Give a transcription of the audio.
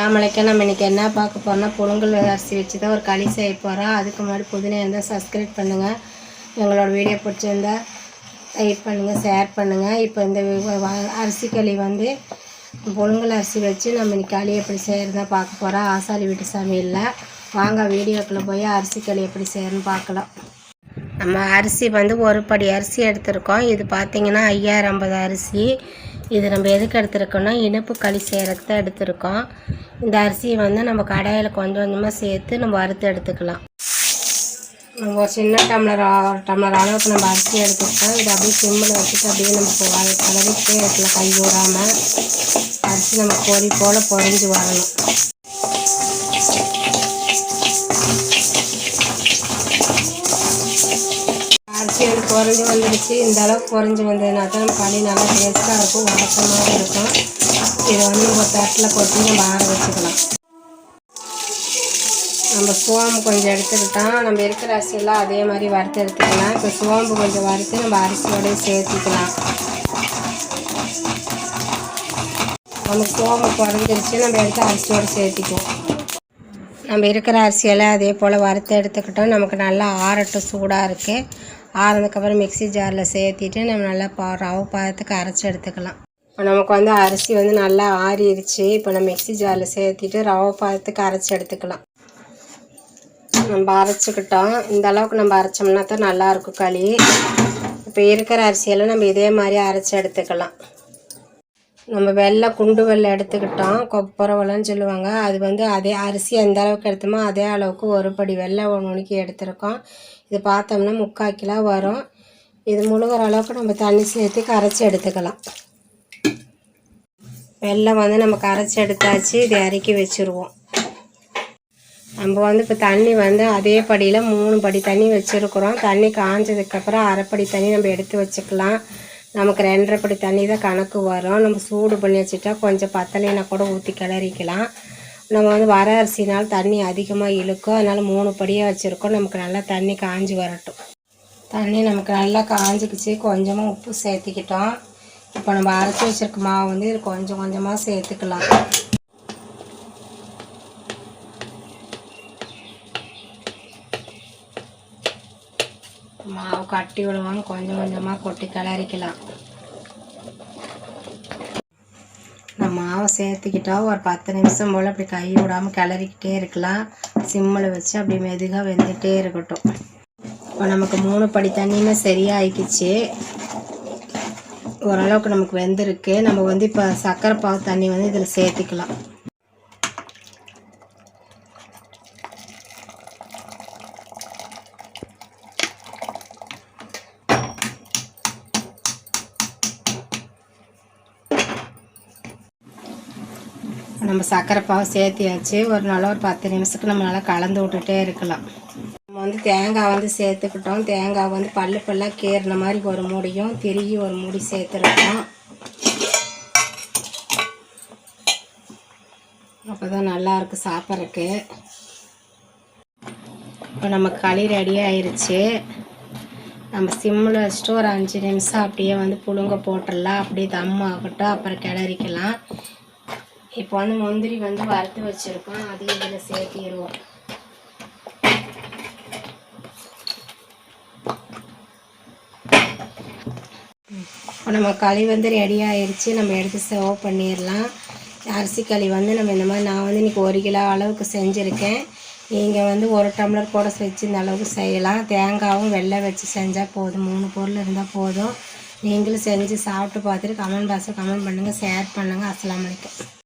அஸ்லாம் நம்ம இன்றைக்கி என்ன பார்க்க போகிறோம்னா புழுங்கல் அரிசி வச்சு தான் ஒரு களி செய்ய போகிறோம் அதுக்கு முன்னாடி புதினா இருந்தால் சப்ஸ்கிரைப் பண்ணுங்கள் எங்களோட வீடியோ பிடிச்சிருந்தா லைக் பண்ணுங்கள் ஷேர் பண்ணுங்கள் இப்போ இந்த அரிசி களி வந்து புழுங்கல் அரிசி வச்சு நம்ம இன்றைக்கி களி எப்படி செய்கிறதா பார்க்க போகிறோம் ஆசாரி வீட்டு சமையலில் வாங்க வீடியோக்குள்ளே போய் அரிசி களி எப்படி செய்யறதுன்னு பார்க்கலாம். நம்ம அரிசி வந்து ஒரு படி அரிசி எடுத்திருக்கோம். இது பார்த்திங்கன்னா ஐயாயிரம் ஐம்பது அரிசி. இது நம்ம எதுக்கு எடுத்திருக்கோம்னா இனிப்பு களி செய்கிறதுக்கு தான் எடுத்திருக்கோம். இந்த அரிசியை வந்து நம்ம கடையில் கொஞ்சம் கொஞ்சமாக சேர்த்து நம்ம வறுத்து எடுத்துக்கலாம். நம்ம ஒரு சின்ன டம்ளர் டம்ளர் அளவுக்கு நம்ம அரிசி எடுத்துக்கிட்டோம் இதை அப்படியே சிம்மில் வச்சுட்டு அப்படியே நம்ம பொ- வ- கலரிக்கிட்டே இருக்கலாம் கை விடாமல் அரிசி நம்ம பொறி போல் பொறிஞ்சு வரணும். அரிசி வந்து குறைஞ்சி வந்துடுச்சு. இந்த அளவுக்கு குறைஞ்சி வந்ததுனால தான் நம்ம களி நல்லா டேஸ்ட்டாக இருக்கும் வழக்கமாக இருக்கும். இதை வந்து நம்ம தட்டில் கொட்டி நம்ம ஆற வச்சுக்கலாம். நம்ம சோம்பு கொஞ்சம் எடுத்துக்கிட்டோம் நம்ம இருக்கிற அரிசியெல்லாம் அதே மாதிரி வறுத்து எடுத்துக்கலாம். இப்போ சோம்பு கொஞ்சம் வறுத்து நம்ம அரிசியோடய சேர்த்துக்கலாம். நமக்கு சோம்பு குறைஞ்சிருச்சு நம்ம எடுத்து அரிசியோடு சேர்த்துக்குவோம். நம்ம இருக்கிற அரிசியெல்லாம் அதே போல் வறுத்து எடுத்துக்கிட்டோம். நமக்கு நல்லா ஆறட்டும் சூடாக இருக்குது ஆறுனதுக்கப்புறம் மிக்ஸி ஜாரில் சேர்த்திட்டு நம்ம நல்லா பா ரவை பாதத்துக்கு அரைச்சி எடுத்துக்கலாம். இப்போ நமக்கு வந்து அரிசி வந்து நல்லா ஆறிடுச்சு இப்போ நம்ம மிக்ஸி ஜாரில் சேர்த்திட்டு ரவை பார்த்து அரைச்சி எடுத்துக்கலாம். நம்ம அரைச்சிக்கிட்டோம். இந்த அளவுக்கு நம்ம அரைச்சோம்னா தான் நல்லாயிருக்கும் களி. இப்போ இருக்கிற அரிசியெல்லாம் நம்ம இதே மாதிரி அரைச்சி எடுத்துக்கலாம். நம்ம வெள்ளை குண்டு வெள்ளை எடுத்துக்கிட்டோம். கொப்பரை வெள்ளம்னு சொல்லுவாங்க. அது வந்து அதே அரிசி எந்த அளவுக்கு எடுத்தோமோ அதே அளவுக்கு ஒரு படி வெள்ளை நுணுக்கி எடுத்துருக்கோம். இது பார்த்தோம்னா முக்கால் கிலோ வரும். இது முழுகிற அளவுக்கு நம்ம தண்ணி சேர்த்து கரைச்சி எடுத்துக்கலாம். வெள்ளம் வந்து நம்ம கரைச்சி எடுத்தாச்சு இதை இறக்கி வச்சுருவோம். நம்ம வந்து இப்போ தண்ணி வந்து அதே படியில் மூணு படி தண்ணி வச்சுருக்குறோம். தண்ணி காஞ்சதுக்கப்புறம் அரைப்படி தண்ணி நம்ம எடுத்து வச்சுக்கலாம். நமக்கு ரெண்டரை படி தண்ணி தான் கணக்கு வரும். நம்ம சூடு பண்ணி வச்சுட்டா கொஞ்சம் பத்தலைனா கூட ஊற்றி கிளறிக்கலாம். நம்ம வந்து வர அரிசினால் தண்ணி அதிகமாக இழுக்கும். அதனால் மூணு படியாக வச்சுருக்கோம். நமக்கு நல்லா தண்ணி காஞ்சி வரட்டும். தண்ணி நமக்கு நல்லா காஞ்சிக்கிச்சு. கொஞ்சமாக உப்பு சேர்த்துக்கிட்டோம். இப்போ நம்ம அரைச்சி வச்சிருக்க மாவு வந்து இது கொஞ்சம் கொஞ்சமாக சேர்த்துக்கலாம். மாவு கட்டி விடுவாங்க கொஞ்சம் கொஞ்சமாக கொட்டி கிளறிக்கலாம். நம்ம மாவை சேர்த்துக்கிட்டா ஒரு பத்து நிமிஷம் போல் அப்படி கை விடாமல் கிளறிக்கிட்டே இருக்கலாம். சிம்மில் வச்சு அப்படி மெதுகாக வெந்துட்டே இருக்கட்டும். இப்போ நமக்கு மூணு படி தண்ணியுமே சரியாகிக்குச்சு ஓரளவுக்கு நமக்கு வெந்திருக்கு. நம்ம வந்து இப்போ சர்க்கரை பாவ தண்ணி வந்து இதில் சேர்த்துக்கலாம். நம்ம சர்க்கரை பாவு சேர்த்தியாச்சு. ஒரு நல்லா ஒரு பத்து நிமிஷத்துக்கு நம்ம நல்லா கலந்து விட்டுட்டே இருக்கலாம். நம்ம வந்து தேங்காய் வந்து சேர்த்துக்கிட்டோம். தேங்காய் வந்து பல்லு பல்லாக கேறின மாதிரி ஒரு மூடியும் திருகி ஒரு மூடி சேர்த்துருக்கோம். அப்போ தான் நல்லாயிருக்கு சாப்பிட்றதுக்கு. இப்போ நம்ம களி ரெடி ஆயிடுச்சு நம்ம சிம்மில் வச்சுட்டு ஒரு அஞ்சு நிமிஷம் அப்படியே வந்து புழுங்க போட்டுடலாம். அப்படியே தம் ஆகட்டும் அப்புறம் கிளறிக்கலாம். இப்போ வந்து முந்திரி வந்து வறுத்து வச்சுருக்கோம். அதையும் இதில் சேர்த்திடுவோம் இப்போ நம்ம களி வந்து ரெடி ஆயிடுச்சு நம்ம எடுத்து சர்வ் பண்ணிடலாம். அரிசி களி வந்து நம்ம இந்த மாதிரி நான் வந்து இன்றைக்கி ஒரு கிலோ அளவுக்கு செஞ்சுருக்கேன். நீங்கள் வந்து ஒரு டம்ளர் கூட வச்சு இந்த அளவுக்கு செய்யலாம். தேங்காவும் வெள்ளை வச்சு செஞ்சால் போதும். மூணு பொருள் இருந்தால் போதும். நீங்களும் செஞ்சு சாப்பிட்டு பார்த்துட்டு கமெண்ட் பாக்ஸில் கமெண்ட் பண்ணுங்கள் ஷேர் பண்ணுங்கள் அஸ்லாம் வலைக்கம்